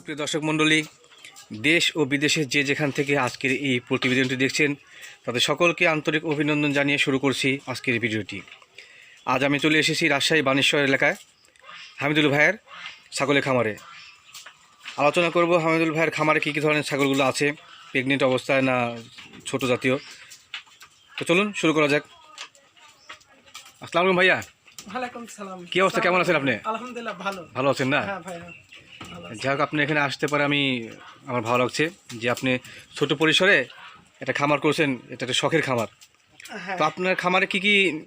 সুপ্রিয় দর্শক মণ্ডলী দেশ ও বিদেশের যে যেখান থেকে আজকের এই প্রতিবেদনটি দেখছেন তাদের সকলকে আন্তরিক অভিনন্দন জানিয়ে শুরু করছি আজকের ভিডিওটি। আজ আমি চলে এসেছি রাজশাহী বানেশ্বর এলাকায় হামিদুল ভাইয়ের ছাগলের খামারে। আলোচনা করব হামিদুল ভাইয়ের খামারে কী কী ধরনের ছাগলগুলো আছে প্রেগনেন্ট অবস্থায় না ছোট জাতীয়। তো চলুন শুরু করা যাক। আসসালামু আলাইকুম ভাইয়া। কি অবস্থা, কেমন আছেন আপনি? আলহামদুলিল্লাহ ভালো। ভালো আছেন না? আছি। যাই হোক আপনি এখানে আসতে পারে আমি আমার ভালো লাগছে যে আপনি ছোট পরিসরে একটা খামার করছেন এটা একটা শখের খামার। হ্যাঁ। তো আপনার খামারে কি কি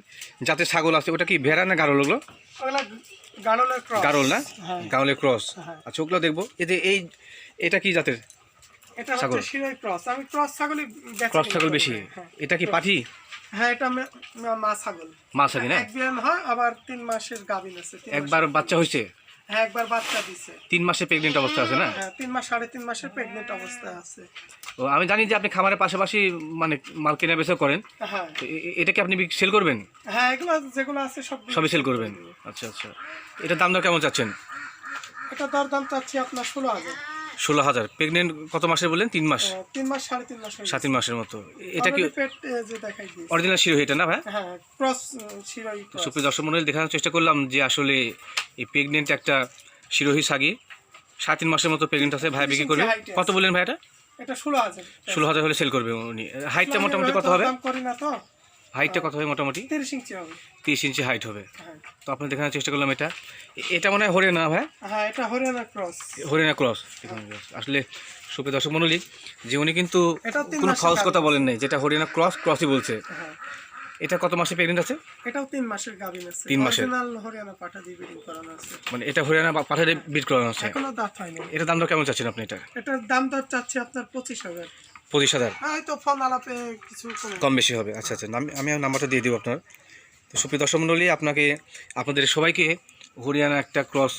জাতের ছাগল আছে? ওটা কি ভেড়া না গারল ওগুলো? গাড়লের গারল না? হ্যাঁ। ক্রস। হ্যাঁ। আচ্ছা ওগুলো দেখব। এতে এই এটা কি জাতের ছাগল। ক্রস। আমি ক্রস ছাগলই ক্রস ছাগল বেশি। এটা কি পাঠি? হ্যাঁ এটা মে- ছাগল। মাছ আছে না? এক বিয়ান হয় আবার তিন মাসের গাভিন আছে। একবার বাচ্চা হয়েছে? হ্যাঁ একবার বাচ্চা দিছে। তিন মাসে প্রেগনেন্ট অবস্থা আছে না? হ্যাঁ তিন মাস সাড়ে তিন মাসের প্রেগনেন্ট অবস্থা আছে। ও আমি জানি যে আপনি খামারের পাশাপাশি মানে মাল কেনা বেচা করেন। হ্যাঁ। তো এ- এ- এটা কি আপনি সেল করবেন? হ্যাঁ এগুলো যেগুলো আছে সব সবই সেল করবেন। আচ্ছা আচ্ছা। এটার দাম দর কেমন চাচ্ছেন? এটা দর দাম চাচ্ছি আপনার ষোলো হাজার। ষোলো হাজার। প্রেগনেন্ট কত মাসের বললেন? তিন মাস? তিন মাস সাড়ে তিন মাস সাত তিন মাসের মতো। এটা কি অরিজিনাল শিরো এটা না ভাই? হ্যাঁ সুপ্রিয় দর্শক মন্ডলী দেখানোর চেষ্টা করলাম যে আসলে এই প্রেগনেন্ট একটা শিরোহী সাগি সাত তিন মাসের মতো প্রেগনেন্ট আছে ভাই বিক্রি করবে। কত বললেন ভাই এটা? ষোলো হাজার। ষোলো হাজার হলে সেল করবে উনি। হাইটটা মোটামুটি কত হবে? হাইটটা কত হবে মোটামুটি? তিরিশ ইঞ্চি হবে। তিরিশ ইঞ্চি হাইট হবে। হ্যাঁ। তো আপনি দেখানোর চেষ্টা করলাম এটা। এটা মনে হয় হরিয়ানা ভাই হ্যাঁ এটা হরিয়ানা ক্রস হরিয়ানা ক্রস আসলে সুপ্রিয় দর্শক মন্ডলী যে উনি কিন্তু কোনো ফলস কথা বলেন নাই যেটা হরিয়ানা ক্রস ক্রসই বলছে। হ্যাঁ। এটা কত মাসে প্রেগনেন্ট আছে? এটাও তিন মাসের গাভিন আছে তিন মাসের? হরিয়ানা পাঠা দিয়ে ব্রিডিং করানো আছে। মানে এটা হরিয়ানা বা পাঠারে বিট করানো আছে। এখনও দাঁত হয়নি। এটার দাম দর কেমন চাচ্ছেন আপনি এটা? এটার দাম দর চাচ্ছি আপনার পঁচিশ হাজার। পঁচিশ হাজার হয়তো ফোন আলাপে কিছু কম বেশি হবে। আচ্ছা আচ্ছা। আমি নাম্বারটা দিয়ে দেবো আপনার। তো সুপ্রিয় দর্শক মণ্ডলী আপনাকে আপনাদের সবাইকে হরিয়ানা একটা ক্রস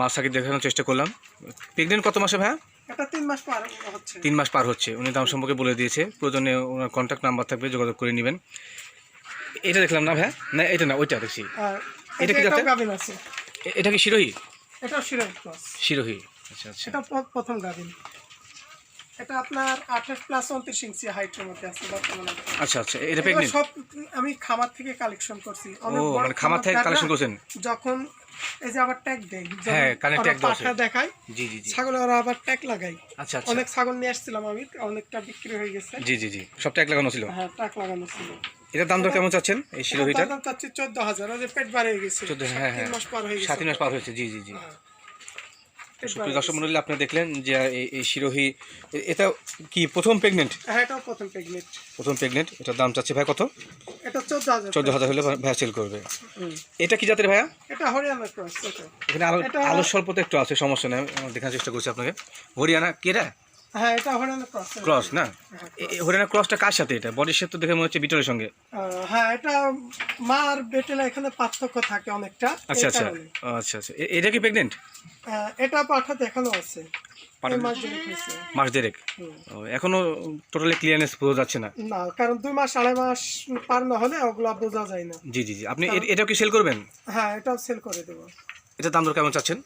মাছাকে দেখানোর চেষ্টা করলাম। প্রেগনেন্ট কত মাসে ভাইয়া? তিন মাস পার হচ্ছে। তিন মাস পার হচ্ছে। উনি দাম সম্পর্কে বলে দিয়েছে। প্রয়োজনে ওনার কন্ট্যাক্ট নাম্বার থাকবে যোগাযোগ করে নেবেন। এটা দেখলাম না ভাইয়া? না এটা না ওইটা দেখছি। এটা কি এটা কি শিরোহী? শিরাই শিরোহী আচ্ছা আচ্ছা। এটা প্রথম গাভিন। এটা আপনার আঠাশ প্লাস উনত্রিশ ইঞ্চি হাইটের মধ্যে আছে বর্তমানে। আচ্ছা আচ্ছা এটা সব আমি খামার থেকে কালেকশন করছি। অনেক বড় মানে খামার থেকে কালেকশন করছেন? যখন এই যে আবার ট্যাগ দেয় হ্যাঁ, কানে আছে। দেখায় জি জি জি। ছাগলে ওরা আবার ট্যাগ লাগাই। আচ্ছা আচ্ছা। অনেক ছাগল নিয়ে আসছিলাম আমি অনেকটা বিক্রি হয়ে গেছে। জি জি জি সব ট্যাগ লাগানো ছিল? হ্যাঁ ট্যাগ লাগানো ছিল। এটার দাম দর কেমন চাচ্ছেন এই শিরোহিটার? দাম চাচ্ছি চোদ্দ হাজার যে পেট হয়ে গেছে। চোদ্দ হ্যাঁ তিন হ্যাঁ মাস পার হয়ে গেছে। সাত মাস পার হয়েছে জি জি জি। হ্যাঁ। সুপ্রিয় দর্শক মন্ডলী আপনারা দেখলেন যে এই শিরোহী এটা কি প্রথম প্রেগনেন্ট হ্যাঁ প্রথম প্রেগনেন্ট প্রথম প্রেগনেন্ট এটার দাম চাচ্ছে ভাই কত? এটা চোদ্দ হাজার চোদ্দ হাজার হলে ভাই সেল করবে। এটা কি জাতের ভাইয়া? এটা হরিয়ানা ক্রস এখানে আলো আলো স্বল্প একটু আছে সমস্যা নেই দেখার চেষ্টা করছি আপনাকে। হরিয়ানা কি এটা হ্যাঁ এটা হরিয়ানা ক্রস ক্রস না? হ্যাঁ, হরিয়ানা ক্রসটা কার সাথে এটা? বডি শেপ তো দেখে মনে হচ্ছে বিটলের সঙ্গে। হ্যাঁ এটা মা আর বেটেলা এখানে পার্থক্য থাকে অনেকটা আচ্ছা আচ্ছা। আচ্ছা আচ্ছা। এটা কি প্রেগনেন্ট আহ, এটা পাঠা দেখানো আছে। মাস দেড়েক এখনও টোটালি ক্লিয়ারনেস বোঝা যাচ্ছে না। না কারণ দুই মাস আড়াই মাস পার না হলে ওগুলো বোঝা যায় না। জি জি জি। আপনি এটাও কি সেল করবেন? হ্যাঁ এটাও সেল করে দেবো। এটার দাম দর কেমন চাচ্ছেন?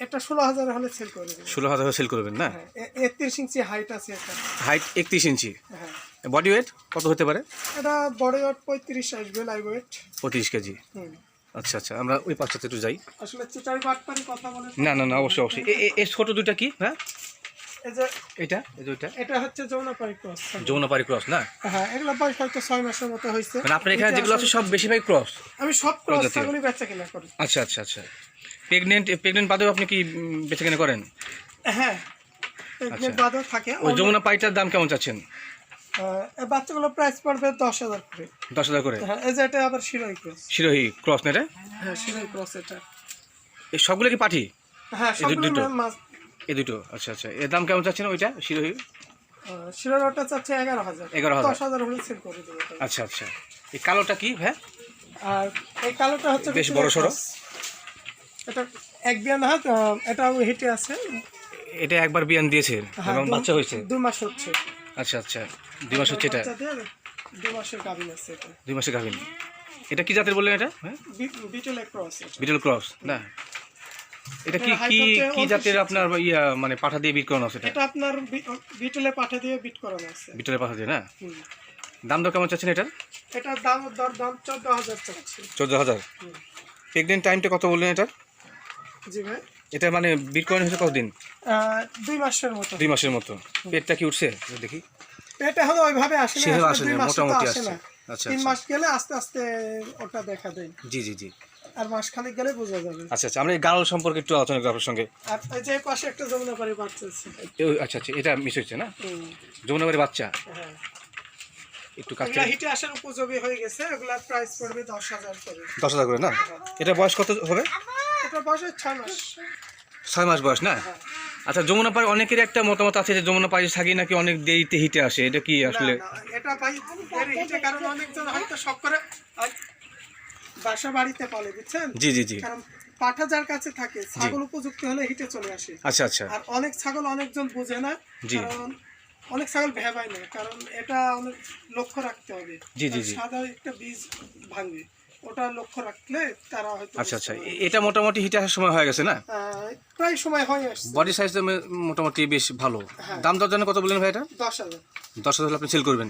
এটা ষোলো হাজার হলে সেল করে দেবেন। ষোলো হাজার সেল করবেন না? হ্যাঁ একত্রিশ ইঞ্চি হাইট আছে এটা হাইট একত্রিশ ইঞ্চি। হ্যাঁ। বডি ওয়েট কত হতে পারে? এটা বডি ওয়েট পঁয়ত্রিশ আসবে লাইভ ওয়েট পঁচিশ কেজি আচ্ছা আচ্ছা আমরা ওই পাঁচটাতে একটু যাই। আসলে চিটারি বাটপারি কথা বলে না না না অবশ্যই অবশ্যই। এ- ছোটো দুটা কি হ্যাঁ? এই যে এটা এই দুইটা এটা হচ্ছে যৌনপাড়ি ক্রস। যৌনপাড়ি ক্রস না? হ্যাঁ এগুলো বয়স হয়তো ছয় মাসের মতো হয়েছে। মানে আপনার এখানে যেগুলো আছে সব বেশিরভাগ ক্রস? আমি সব ক্রস ছাগলই বেচা কিনা করি। আচ্ছা আচ্ছা আচ্ছা। প্রেগনেন্ট প্রেগনেন্ট বাদেও আপনি কি বেচা কেনা করেন? হ্যাঁ প্রেগনেন্ট বাদও থাকে। ওই যমুনা পাইটার দাম কেমন চাচ্ছেন? বাচ্চাগুলো প্রাইস পড়বে দশ হাজার করে। দশ হাজার করে? হ্যাঁ এই যে এটা আবার ক্রস। শিরোহী ক্রস নেটে হ্যাঁ শিরোই ক্রস এটা। এই সবগুলো কি পাঠি? হ্যাঁ সবগুলো মাছ এই দুটো আচ্ছা আচ্ছা। এর দাম কেমন চাচ্ছেন ওইটা শিরোহী? শিরোর চাচ্ছে এগারো হাজার। 11,000 দশ হাজার হলে সেল করে দেবো আচ্ছা আচ্ছা। এই কালোটা কি হ্যাঁ আর এই কালোটা হচ্ছে বেশ শিরোই বড়সড়। এটা এক বিয়ান হাত এটাও হিটে আছে। এটা একবার বিয়ান দিয়েছে হ্যাঁ, এবং বাচ্চা হয়েছে। দু মাস হচ্ছে। আচ্ছা আচ্ছা। দুই মাস হচ্ছে এটা? দু মাসের গাভিন আছে এটা। দুই মাসে গাভিন। এটা কি জাতের বললেন এটা হ্যাঁ বিটল ক্রস বিটল ক্রস না। এটা কি কি কি 29 জাতের আপনার ইয়া মানে পাঠা দিয়ে বিট করানো আছে এটা? এটা আপনার বিটলে পাঠা দিয়ে বিট করানো আছে। বিটলের পাঠা দিয়ে না? দাম দর কেমন চাচ্ছেন এটার? এটার দাম দর দাম চোদ্দ হাজার চাচ্ছি। চোদ্দ হাজার? প্রেগনেন্ট টাইমটা কত বললেন এটা জি ভাই। এটা মানে বিট করানো হয়েছে কতদিন? দুই মাসের মতো। দুই মাসের মতো। পেটটা কি উঠছে? দেখি। এটা হলো ওইভাবে আসে না আসলে না, মোটামুটি আসে আসছে। আচ্ছা, তিন আচ্ছা। মাস গেলে আস্তে আস্তে ওটা দেখা দেয়। জি জি জি। আর মাস খানিক গেলে বোঝা যাবে। আচ্ছা আচ্ছা আমরা এই গাড়ল সম্পর্কে একটু আলোচনা করি আপনার সঙ্গে। যে পাশে একটা যমুনা বাড়ি বাচ্চা আছে আচ্ছা আচ্ছা এটা মিস হচ্ছে না? যমুনাবাড়ি বাচ্চা? হ্যাঁ। একটু কাছে। হিটে আসার উপযোগী হয়ে গেছে এগুলার প্রাইস পড়বে দশ হাজার করে। দশ হাজার করে না? এটা বয়স কত হবে? এটা বয়স ছয় মাস। ছয় মাস বয়স না? হ্যাঁ। আচ্ছা যমুনা পাড়ি অনেকের একটা মতামত আছে যে যমুনা পাড়ি থাকি নাকি অনেক দেরিতে হিটে আসে এটা কি আসলে? না, না, এটা ভাই হিটে কারণ অনেকজন হয়তো শখ করে। বাসা বাড়িতে পালে বুঝছেন? জি জি জি। কারণ পাঠা যার কাছে থাকে ছাগল উপযুক্ত হলে হিটে চলে আসে। আচ্ছা আচ্ছা। আর অনেক ছাগল অনেকজন বোঝে না। কারণ অনেক ছাগল ভেবায় না কারণ এটা অনেক লক্ষ্য রাখতে হবে। জি, জি, জি। সাদা একটা বীজ ভাঙবে ওটা লক্ষ্য রাখলে তারা হয়তো আচ্ছা আচ্ছা। এটা মোটামুটি হিটে আসার সময় হয়ে গেছে না? প্রায় সময় হয়ে আসছে। বডি সাইজ মোটামুটি বেশ ভালো। হ্যাঁ। দাম দর জন্য কত বললেন ভাই এটা? দশ হাজার। দশ হাজার আপনি সেল করবেন।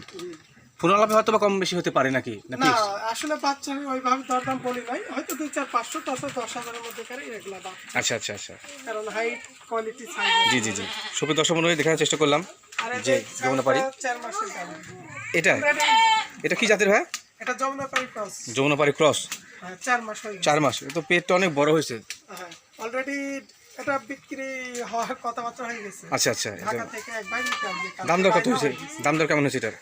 হুম। হয়তো বা কম বেশি হতে পারে নাকি? না আসলে বাচ্চা আমি ওইভাবে দরদাম বলি নাই। হয়তো দুই চার পাঁচশো তাছাড়া দশ হাজারের মধ্যে করে এগুলা দাম। আচ্ছা আচ্ছা আচ্ছা। কারণ হাইট কোয়ালিটি জি জি জি। সুপ্রিয় দর্শক মন্ডলী দেখার চেষ্টা করলাম যে যমুনা এটা? এটা কি? জাতের ভাই? এটা যমুনা পাড়ি ক্রস যমুনা ক্রস হ্যাঁ, চার মাস হয়ে চার মাস। তো পেটটা অনেক বড় হয়েছে। হ্যাঁ অলরেডি এটা বিক্রি হওয়ার কথাবার্তা হয়ে গেছে। আচ্ছা আচ্ছা কালকে দাম দর কত হয়েছে? দাম দর কেমন হয়েছে এটার?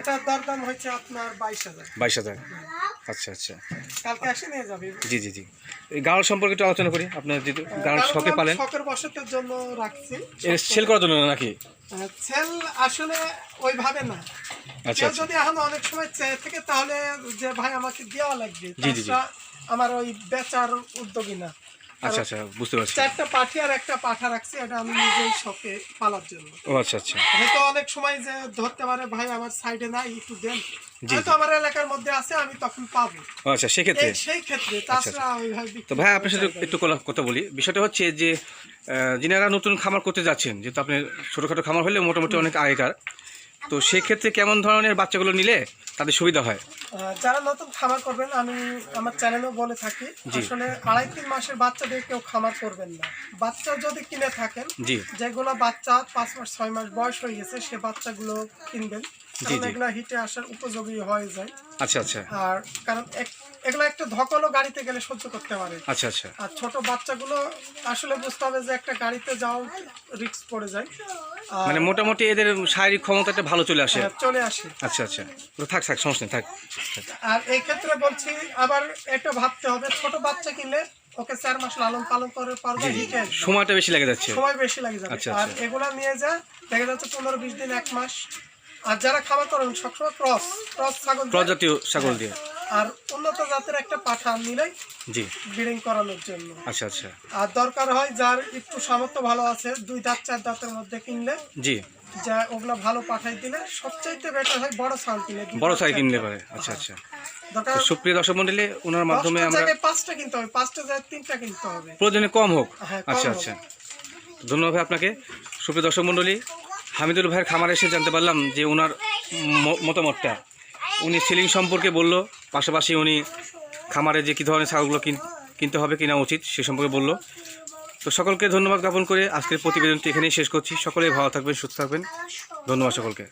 এটার দর দাম হয়েছে আপনার বাইশ হাজার। বাইশ হাজার। আচ্ছা আচ্ছা। কালকে এসে নিয়ে যাবে। জি জি জি। এই গাড়ল সম্পর্কে একটু আলোচনা করি। আপনার গাড়ল কারণ শখে পালেন। শখের বসতের জন্য রাখছি। সেল করার জন্য নাকি? সেল আসলে ওইভাবে না। আচ্ছা আচ্ছা। যদি এখন অনেক সময় চেয়ে থেকে তাহলে যে ভাই আমাকে দেওয়া লাগবে জি। আমার ওই বেচার উদ্যোগী না। আচ্ছা আচ্ছা বুঝতে পারছি। চারটা পাঠি আর একটা পাঠা রাখছি এটা আমি নিজেই শখে পালার জন্য। ও আচ্ছা আচ্ছা। হয়তো অনেক সময় যে ধরতে পারে ভাই আমার সাইডে নাই একটু দেন। হয়তো আমার এলাকার মধ্যে আছে আমি তখন পাবো। আচ্ছা সেক্ষেত্রে? সেই ক্ষেত্রে তাছাড়া তো ভাই আপনার সাথে একটু কথা- বলি। বিষয়টা হচ্ছে যে যিনারা নতুন খামার করতে যাচ্ছেন যেহেতু আপনি ছোটোখাটো খামার হলে মোটামুটি অনেক আগেকার তো সেক্ষেত্রে কেমন ধরনের বাচ্চাগুলো নিলে তাদের সুবিধা হয়? যারা নতুন খামার করবেন আমি আমার চ্যানেলেও বলে থাকি। আসলে আড়াই তিন মাসের বাচ্চাদের কেউ খামার করবেন না। বাচ্চা যদি কিনে থাকেন যেগুলো বাচ্চা পাঁচ মাস ছয় মাস বয়স হয়ে গেছে সে বাচ্চাগুলো কিনবেন। এগুলো হিটে আসার উপযোগী হয়ে যায়। আচ্ছা আচ্ছা। আর কারণ এক- এগুলো একটা ধকলও গাড়িতে গেলে সহ্য করতে পারে। আচ্ছা আচ্ছা। আর ছোট বাচ্চাগুলো আসলে বুঝতে হবে যে একটা গাড়িতে যাও রিস্ক পড়ে যায়। মানে মোটামুটি এদের শারীরিক ক্ষমতাটা ভালো চলে আসে। হ্যাঁ, চলে আসে। আচ্ছা আচ্ছা। থাক থাক সমস্যা নেই থাক। আর এই ক্ষেত্রে বলছি আবার এটা ভাবতে হবে ছোট বাচ্চা কিনলে ওকে চার মাস লালন পালন করে পারবে। সময়টা বেশি লেগে যাচ্ছে। সময় বেশি লাগে যাবে। আচ্ছা, আর আচ্ছা। এগুলা নিয়ে যা দেখা যাচ্ছে পনেরো বিশ দিন এক মাস। আর যারা খাবার করেন সবসময় ক্রস ক্রস ছাগল প্রজাতীয় ছাগল দিয়ে। আর উন্নত জাতের একটা পাঠা নিলেই জি। ব্রিডিং করানোর জন্য। আচ্ছা আচ্ছা। আর দরকার হয় যার একটু সামর্থ্য ভালো আছে দুই দাঁত চার দাঁতের মধ্যে কিনলে জি। যা ওগুলা ভালো পাঠাই দিলে সবচাইতে বেটার হয় বড় সাল কিনে বড় চার কিনলে পারে। আচ্ছা আচ্ছা। দরকার সুপ্রিয় দর্শক মন্ডলী ওনার মাধ্যমে আমরা পাঁচটা কিনতে হবে পাঁচটা জায়গায় তিনটা কিনতে হবে। প্রয়োজনে কম হোক। হ্যাঁ, আচ্ছা আচ্ছা। ধন্যবাদ ভাই আপনাকে। সুপ্রিয় দর্শক মণ্ডলী হামিদুল ভাইয়ের খামারে এসে জানতে পারলাম যে ওনার মতামতটা। উনি সেলিং সম্পর্কে বলল, পাশাপাশি উনি খামারে যে কী ধরনের ছাগলগুলো কিন- কিনতে হবে কিনা উচিত সে সম্পর্কে বলল। তো সকলকে ধন্যবাদ জ্ঞাপন করে আজকের প্রতিবেদনটি এখানেই শেষ করছি। সকলেই ভালো থাকবেন, সুস্থ থাকবেন। ধন্যবাদ সকলকে।